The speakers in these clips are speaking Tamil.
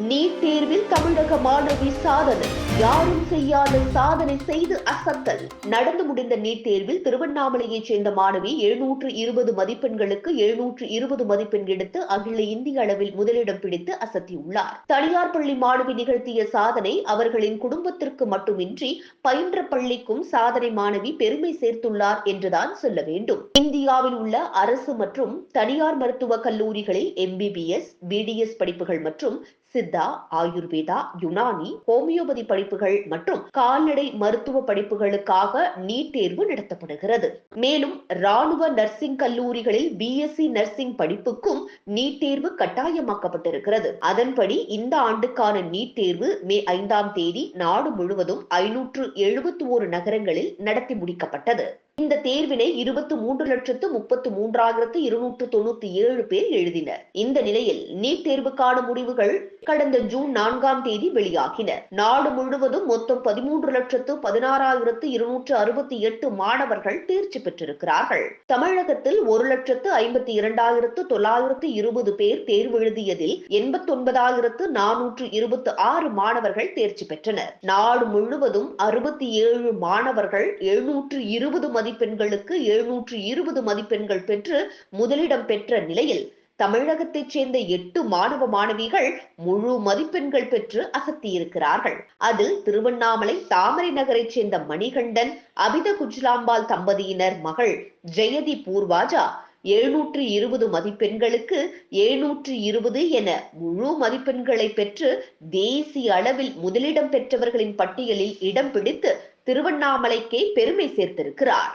நீட் தேர்வில் தமிழக மாணவி சாதனை. யாரும் செய்யாத சாதனை செய்து அசத்தல். நடந்து முடிந்த நீட் தேர்வில் திருவண்ணாமலையைச் சேர்ந்த மாணவி எழுநூற்று இருபது மதிப்பெண்களுக்கு எழுநூற்று இருபது மதிப்பெண் எடுத்து அகில இந்திய அளவில் முதலிடம் பிடித்து அசத்தியுள்ளார். தனியார் பள்ளி மாணவி நிகழ்த்திய சாதனை அவர்களின் குடும்பத்திற்கு மட்டுமின்றி பயின்ற பள்ளிக்கும் சாதனை மாணவி பெருமை சேர்த்துள்ளார் என்றுதான் சொல்ல வேண்டும். இந்தியாவில் உள்ள அரசு மற்றும் தனியார் மருத்துவக் கல்லூரிகளில் எம்பிபிஎஸ் பிடிஎஸ் படிப்புகள் மற்றும் சித்தா ஆயுர்வேதா யுனானி ஹோமியோபதி படிப்புகள் மற்றும் கால்நடை மருத்துவ படிப்புகளுக்காக நீட் தேர்வு நடத்தப்படுகிறது. மேலும் ராணுவ நர்சிங் கல்லூரிகளில் பிஎஸ்சி நர்சிங் படிப்புக்கும் நீட் தேர்வு கட்டாயமாக்கப்பட்டிருக்கிறது. அதன்படி இந்த ஆண்டுக்கான நீட் தேர்வு மே ஐந்தாம் தேதி நாடு முழுவதும் ஐநூற்று எழுபத்தி ஓரு நகரங்களில் நடத்தி முடிக்கப்பட்டது. இந்த தேர்வினை இருபத்தி மூன்று லட்சத்து முப்பத்து மூன்றாயிரத்து இருநூற்று தொண்ணூத்தி ஏழு பேர் எழுதினர். இந்த நிலையில் நீட் தேர்வுக்கான முடிவுகள் கடந்த ஜூன் நான்காம் தேதி வெளியாகின. நாடு முழுவதும் மொத்தம் பதிமூன்று லட்சத்து பதினாறாயிரத்து இருநூற்று அறுபத்தி எட்டு மாணவர்கள் தேர்ச்சி பெற்றிருக்கிறார்கள். தமிழகத்தில் ஒரு லட்சத்து ஐம்பத்தி இரண்டாயிரத்து தொள்ளாயிரத்து இருபது பேர் தேர்வு எழுதியதில் எண்பத்தொன்பதாயிரத்து நானூற்று இருபத்தி ஆறு மாணவர்கள் தேர்ச்சி பெற்றனர். நாடு முழுவதும் அறுபத்தி ஏழு மாணவர்கள் எழுநூற்று இருபது மதிப்பெண்களுக்கு எழுநூற்று இருபது மதிப்பெண்கள் பெற்று முதலிடம் பெற்ற நிலையில் தமிழகத்தைச் சேர்ந்த எட்டு மாணவ மாணவிகள் முழு மதிப்பெண்கள் பெற்று அசத்தியிருக்கிறார்கள். அதில் திருவண்ணாமலை தாமரை நகரைச் சேர்ந்த மணிகண்டன் அபித குஜ்லாம்பால் தம்பதியினர் மகள் ஜெயதி பூர்வாஜா எழுநூற்று இருபது மதிப்பெண்களுக்கு எழுநூற்று இருபது என முழு மதிப்பெண்களை பெற்று தேசிய அளவில் முதலிடம் பெற்றவர்களின் பட்டியலில் இடம் பிடித்து திருவண்ணாமலைக்கே பெருமை சேர்த்திருக்கிறார்.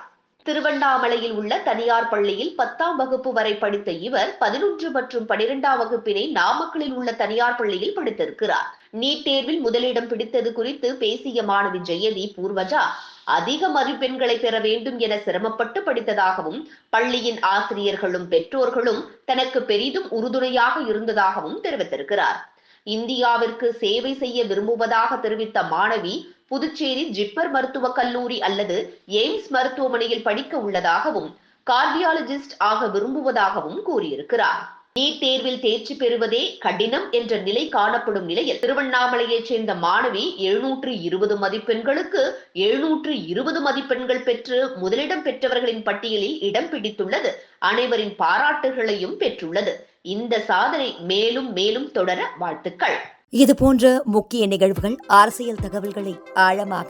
திருவண்ணாமலையில் உள்ள தனியார் பள்ளியில் பத்தாம் வகுப்பு வரை படித்த இவர் பதினொன்று மற்றும் பனிரெண்டாம் வகுப்பினை நாமக்கலில் உள்ள தனியார் பள்ளியில் படித்திருக்கிறார். நீட் தேர்வில் முதலிடம் பிடித்தது குறித்து பேசிய மாணவி ஜெயதி பூர்வஜா அதிக மதிப்பெண்களை பெற வேண்டும் என சிரமப்பட்டு படித்ததாகவும் பள்ளியின் ஆசிரியர்களும் பெற்றோர்களும் தனக்கு பெரிதும் உறுதுணையாக இருந்ததாகவும் தெரிவித்திருக்கிறார். இந்தியாவிற்கு சேவை செய்ய விரும்புவதாக தெரிவித்த மாணவி புதுச்சேரி ஜிப்மர் மருத்துவக் கல்லூரி அல்லது எய்ம்ஸ் மருத்துவமனையில் படிக்க உள்ளதாகவும் கார்டியாலஜிஸ்ட் ஆக விரும்புவதாகவும் கூறியிருக்கிறார். நீட் தேர்வில் தேர்ச்சி பெறுவதே கடினம் என்ற நிலை காணப்படும் நிலையில் திருவண்ணாமலையைச் சேர்ந்த மாணவி எழுநூற்று இருபது மதிப்பெண்களுக்கு எழுநூற்று இருபது மதிப்பெண்கள் பெற்று முதலிடம் பெற்றவர்களின் பட்டியலில் இடம் பிடித்துள்ளது. அனைவரின் பாராட்டுகளையும் பெற்றுள்ளது. இந்த சாதனை மேலும் மேலும் தொடர வாழ்த்துக்கள். இது போன்ற முக்கிய நிகழ்வுகள் அரசியல் தகவல்களை ஆழமாக